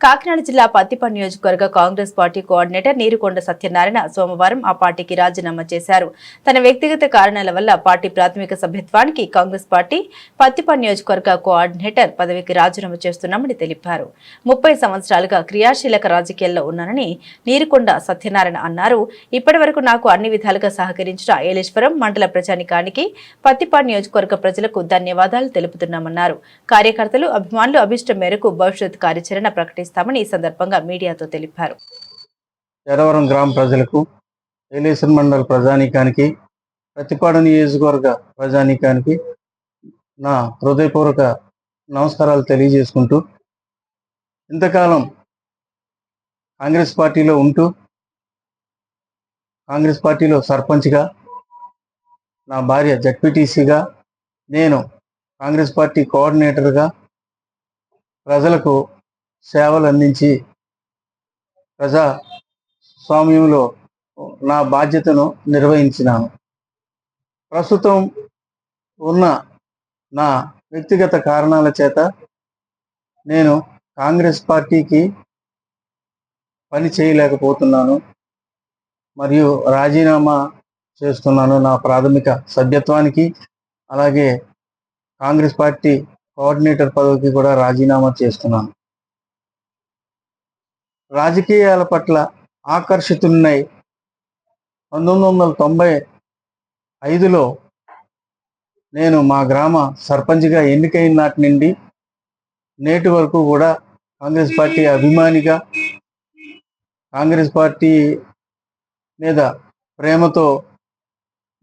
కాకినాడ జిల్లా పత్తిపన్ నియోజకవర్గ Congress party coordinator Neerukonda Satyanarayana సోమవారం ఆ పార్టీకి రాజీనామా చేశారు. తన వ్యక్తిగత కారణాల వల్ల పార్టీ ప్రాథమిక సభ్యత్వానికి కాంగ్రెస్ పార్టీ పత్తిపన్ నియోజకవర్గ కోఆర్డినేటర్ పదవికి రాజీనామా చేస్తున్నామని తెలిపారు. ముప్పై సంవత్సరాలుగా క్రియాశీలక రాజకీయాల్లో ఉన్నానని నీరుకొండ సత్యనారాయణ అన్నారు. ఇప్పటి వరకు నాకు అన్ని విధాలుగా సహకరించిన ఏలేశ్వరం మండల ప్రజానికానికి పత్తిపాడు నియోజకవర్గ ప్రజలకు ధన్యవాదాలు తెలుపుతున్నామన్నారు. కార్యకర్తలు అభిమానులు అభిష్టం మేరకు భవిష్యత్ కార్యాచరణ ప్రకటిస్తామని ఈ సందర్భంగా మీడియాతో తెలిపారు. ఎడవరం గ్రామ ప్రజలకు ఏలేశ్వర మండల ప్రజానీకానికి ప్రతిపాడు నియోజకవర్గ ప్రజానీకానికి నా హృదయపూర్వక నమస్కారాలు తెలియజేసుకుంటూ ఇంతకాలం కాంగ్రెస్ పార్టీలో ఉంటూ కాంగ్రెస్ పార్టీలో సర్పంచ్గా నా భార్య జడ్పీటీసీగా నేను కాంగ్రెస్ పార్టీ కోఆర్డినేటర్గా ప్రజలకు సేవలు అందించి ప్రజా స్వామ్యంలో నా బాధ్యతను నిర్వహించినాను. ప్రస్తుతం ఉన్న నా వ్యక్తిగత కారణాల చేత నేను కాంగ్రెస్ పార్టీకి పని చేయలేకపోతున్నాను మరియు రాజీనామా చేస్తున్నాను నా ప్రాథమిక సభ్యత్వానికి. అలాగే కాంగ్రెస్ పార్టీ కోఆర్డినేటర్ పదవికి కూడా రాజీనామా చేస్తున్నాను. రాజకీయాల పట్ల ఆకర్షితున్నై పంతొమ్మిది వందల తొంభై ఐదులో నేను మా గ్రామ సర్పంచ్గా ఎన్నికైన నాటి నుండి నేటి వరకు కూడా కాంగ్రెస్ పార్టీ అభిమానిగా కాంగ్రెస్ పార్టీ మీద ప్రేమతో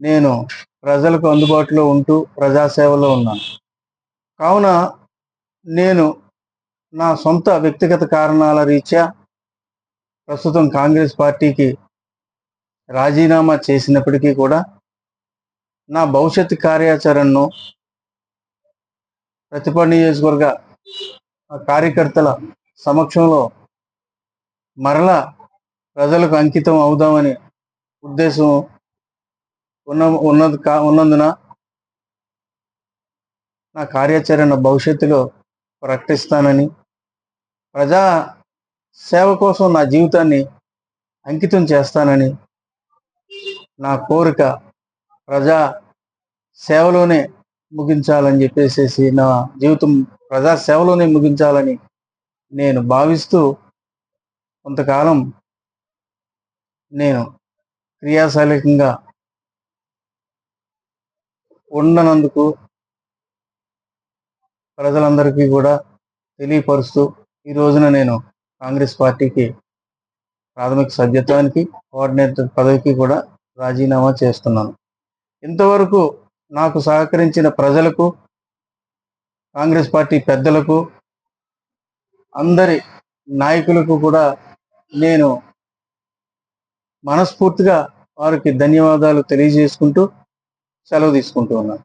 నేను ప్రజలకు అందుబాటులో ఉంటూ ప్రజాసేవలో ఉన్నాను. కావున నేను నా సొంత వ్యక్తిగత కారణాల రీత్యా ప్రస్తుతం కాంగ్రెస్ పార్టీకి రాజీనామా చేసినప్పటికీ కూడా నా భవిష్యత్ కార్యాచరణను ప్రతిపాడు నియోజకవర్గ కార్యకర్తల సమక్షంలో మరలా ప్రజలకు అంకితం అవుదామని ఉద్దేశం ఉన్న ఉన్నది కా ఉన్నందున నా కార్యాచరణ భవిష్యత్తులో ప్రకటిస్తానని ప్రజా సేవ కోసం నా జీవితాన్ని అంకితం చేస్తానని నా కోరిక ప్రజా సేవలోనే ముగించాలని చెప్పేసి నా జీవితం ప్రజా సేవలోనే ముగించాలని నేను భావిస్తూ కొంతకాలం నేను క్రియాశీలకంగా ఉండనందుకు ప్రజలందరికీ కూడా తెలియపరుస్తూ ఈ రోజున నేను కాంగ్రెస్ పార్టీకి ప్రాథమిక సభ్యత్వానికి కోఆర్డినేటర్ పదవికి కూడా రాజీనామా చేస్తున్నాను. ఇంతవరకు నాకు సహకరించిన ప్రజలకు కాంగ్రెస్ పార్టీ పెద్దలకు అందరి నాయకులకు కూడా నేను మనస్ఫూర్తిగా వారికి ధన్యవాదాలు తెలియజేసుకుంటూ సెలవు తీసుకుంటూ ఉన్నాను.